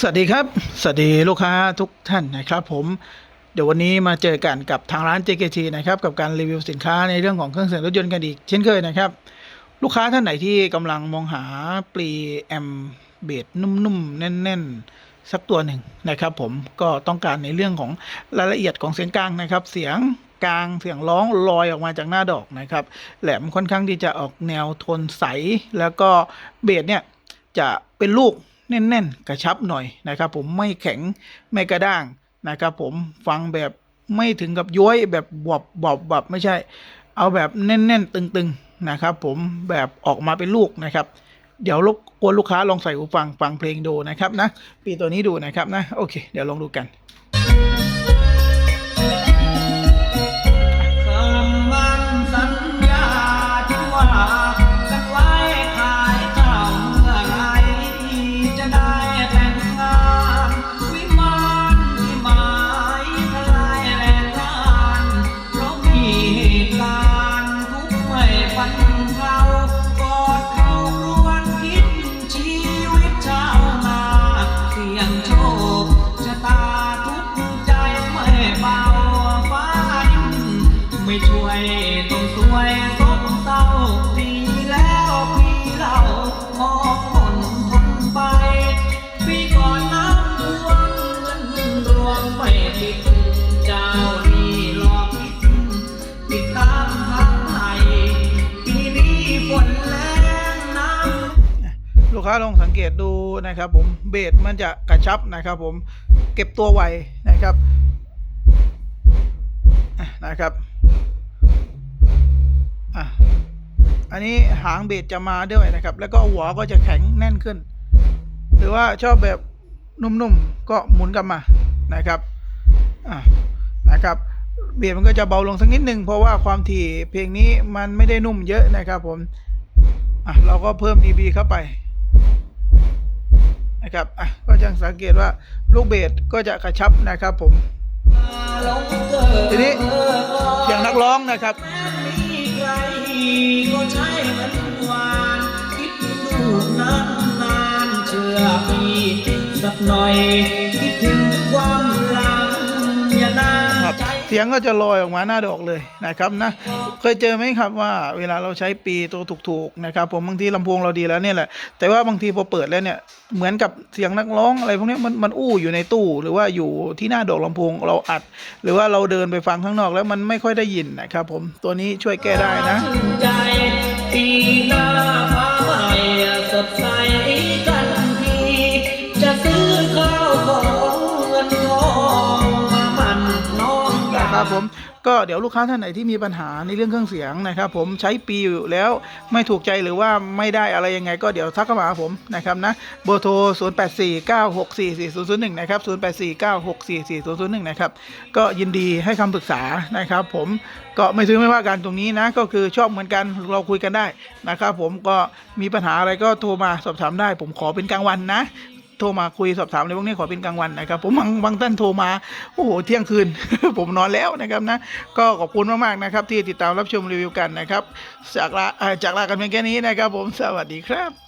สวัสดีครับ สวัสดีลูกค้าทุกท่านนะครับผมเดี๋ยววันนี้มาเจอกันกับทางร้าน JKT นะครับกับการรีวิวสินค้าในเรื่องของเครื่องเสียงรถยนต์กันอีกเช่นเคยนะครับ ลูกค้าท่านไหนที่กำลังมองหาปลีแอมเบดนุ่มๆ แน่น ๆ สักตัวหนึ่งนะครับ ผมก็ต้องการในเรื่องของรายละเอียดของเสียงกลางนะครับ เสียงกลางเสียงร้องลอยออกมาจากหน้าดอกนะครับ แหลมค่อนข้างที่จะออกแนวโทนใส แล้วก็เบสเนี่ยจะเป็นลูก แน่น ๆ กระชับหน่อยนะครับ ผมไม่แข็งไม่กระด้างนะครับ ผมฟังแบบไม่ถึงกับย้อยแบบบวบบอบแบบไม่ใช่ เอาแบบแน่น ๆ ตึง ๆ นะครับ ผมแบบออกมาเป็นลูกนะครับเดี๋ยวรบกวนลูกค้าลองใส่หูฟังฟังเพลงดูนะครับนะ ปีตัวนี้ดูนะครับนะ โอเค เดี๋ยวลองดูกัน ค้าลองสังเกตดูนะครับผมเบสมันจะกระชับนะครับผมเก็บตัวไวนะครับนะครับอันนี้หางเบสจะมาด้วยนะครับ แล้วก็หัวก็จะแข็งแน่นขึ้น หรือว่าชอบแบบนุ่มๆก็หมุนกลับมานะครับนะครับเบสมันก็จะเบาลงสักนิดหนึ่งเพราะว่าความถี่เพลงนี้มันไม่ได้นุ่มเยอะนะครับผม อะ เราก็เพิ่ม dB เข้าไป นะครับอะก็จะสังเกตว่าลูกเบสก็จะกระชับนะครับผม ทีนี้เสียงนักร้องนะครับนานเชื่อพี่สักหน่อย เสียงก็จะลอยออกมาหน้าดอกเลยนะครับนะเคยเจอไหมครับว่าเวลาเราใช้ปีตัวถูกๆนะครับผมบางทีลำโพงเราดีแล้วเนี่ยแหละแต่ว่าบางทีพอเปิดแล้วเนี่ยเหมือนกับเสียงนักร้องอะไรพวกนี้มันมันอู้อยู่ในตู้หรือว่าอยู่ที่หน้าดอกลำโพงเราอัด หรือว่าเราเดินไปฟังข้างนอกแล้วมันไม่ค่อยได้ยินนะครับผมตัวนี้ช่วยแก้ได้นะปีหน้าฟ้าใหม่สดใสกันทีจะซื้อข้าวของ องอยาครับกผมก็เดี๋ยวลูกค้าท่านไหนที่มีปัญหาในเรื่องเครื่องเสียงนะครับ ผมใช้ปีอยู่แล้วไม่ถูกใจหรือว่าไม่ได้อะไรยังไง ก็เดี๋ยวทักเข้ามาหาผมนะครับนะเบอร์โทร 0 8 4 9 6 4 4 0 0 1 นะครับ 0 8 4 9 6 4 4 0 0 1 นะครับ ก็ยินดีให้คำปรึกษานะครับ ผมก็ไม่ซื้อไม่ว่ากันตรงนี้นะก็คือชอบเหมือนกันเราคุยกันได้นะครับ ผมก็มีปัญหาอะไรก็โทรมาสอบถามได้ ผมขอเป็นกลางวันนะ โทรมาคุยสอบถามในพวกนี้ขอเป็นกลางวันนะครับ ผมบางบางท่านโทรมาโอ้โหเที่ยงคืน ผมนอนแล้วนะครับนะก็ขอบคุณมากๆนะครับ ที่ติดตามรับชมรีวิวกันนะครับจากลาจากลากันเพียงแค่นี้นะครับ ผมสวัสดีครับ